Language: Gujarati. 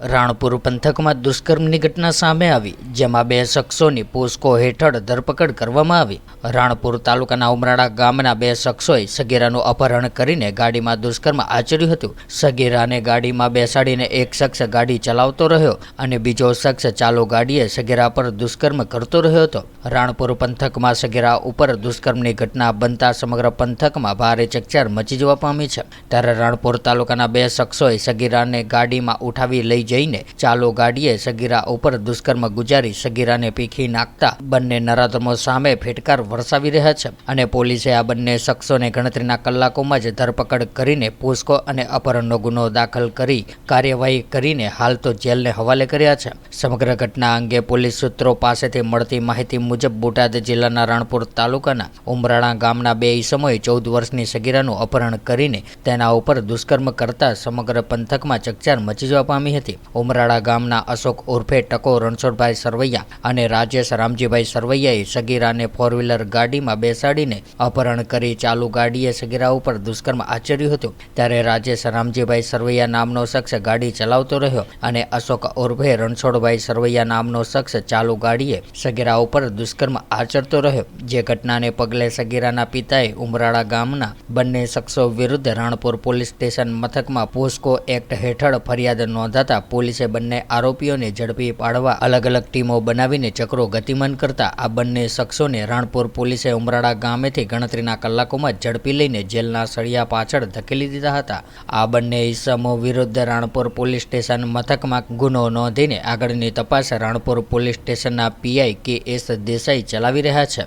રાણપુર પંથકમાં દુષ્કર્મની ઘટના સામે આવી, જેમાં બે શખ્સોની પોસ્કો હેઠળ ધરપકડ કરવામાં આવી. રાણપુર તાલુકાના ઉમરાળા ગામના બે શખ્સોએ સગીરાનું અપહરણ કરીને ગાડીમાં દુષ્કર્મ આચર્યું હતું. સગીરાને ગાડીમાં બેસાડીને એક શખ્સ ગાડી ચલાવતો રહ્યો અને બીજો શખ્સ ચાલુ ગાડીએ સગીરા પર દુષ્કર્મ કરતો રહ્યો હતો. રાણપુર પંથકમાં સગીરા ઉપર દુષ્કર્મની ઘટના બનતા સમગ્ર પંથકમાં ભારે ચકચાર મચી જવા પામી છે. ત્યારે રાણપુર તાલુકાના બે શખ્સોએ સગીરાને ગાડીમાં ઉઠાવી લઈ જઈને ચાલુ ગાડીએ સગીરા ઉપર દુષ્કર્મ ગુજારી સગીરાને પીખી નાખતા બંને નરાધમો સામે ફેટકાર વરસાવી રહ્યા છે અને પોલીસે આ બંને શખ્સોને ગણતરીના કલાકોમાં જ ધરપકડ કરીને પોસ્કો અને અપહરણનો ગુનો દાખલ કરી કાર્યવાહી કરીને હાલ તો જેલને હવાલે કર્યા છે. સમગ્ર ઘટના અંગે પોલીસ સૂત્રો પાસેથી મળતી માહિતી મુજબ બોટાદ જિલ્લાના રણપુર તાલુકાના ઉમરાણા ગામના બે ઈસમોએ ચૌદ વર્ષની સગીરાનું અપહરણ કરીને તેના ઉપર દુષ્કર્મ કરતા સમગ્ર પંથકમાં ચકચાર મચી જવા પામી હતી. ઉમરાળા ગામના અશોક ઉર્ફે ટકો રણછોડભાઈ સરવૈયા અને રાજેશ રામજીભાઈ સરવૈયાએ સગીરાને ફોર વ્હીલર ગાડીમાં બેસાડીને અપહરણ કરી ચાલુ ગાડીએ સગીરા ઉપર દુષ્કર્મ આચર્યું હતું. ત્યારે રાજેશ રામજીભાઈ સરવૈયા નામનો શખ્સ ગાડી ચલાવતો રહ્યો અને અશોક ઉર્ફે રણછોડભાઈ સરવૈયા નામનો શખ્સ ચાલુ ગાડીએ સગીરા ઉપર દુષ્કર્મ આચરતો રહ્યો. જે ઘટનાને પગલે સગીરાના પિતાએ ઉમરાળા ગામના બંને શખ્સો વિરુદ્ધ રાણપુર પોલીસ સ્ટેશન મથકમાં પોસ્કો એક્ટ હેઠળ ફરિયાદ નોંધાતા પોલીસે બંને આરોપીઓને ઝડપી પાડવા અલગ અલગ ટીમો બનાવીને ચક્રો ગતિમાન કરતા આ બંને શખ્સોને રાણપુર પોલીસે ઉમરાળા ગામેથી ગણતરીના કલાકોમાં ઝડપી લઈને જેલના સળિયા પાછળ ધકેલી દીધા હતા. આ બંને ઇસમો વિરુદ્ધ રાણપુર પોલીસ સ્ટેશન મથકમાં ગુનો નોંધીને આગળની તપાસ રાણપુર પોલીસ સ્ટેશનના પીઆઈ કે એસ દેસાઈ ચલાવી રહ્યા છે.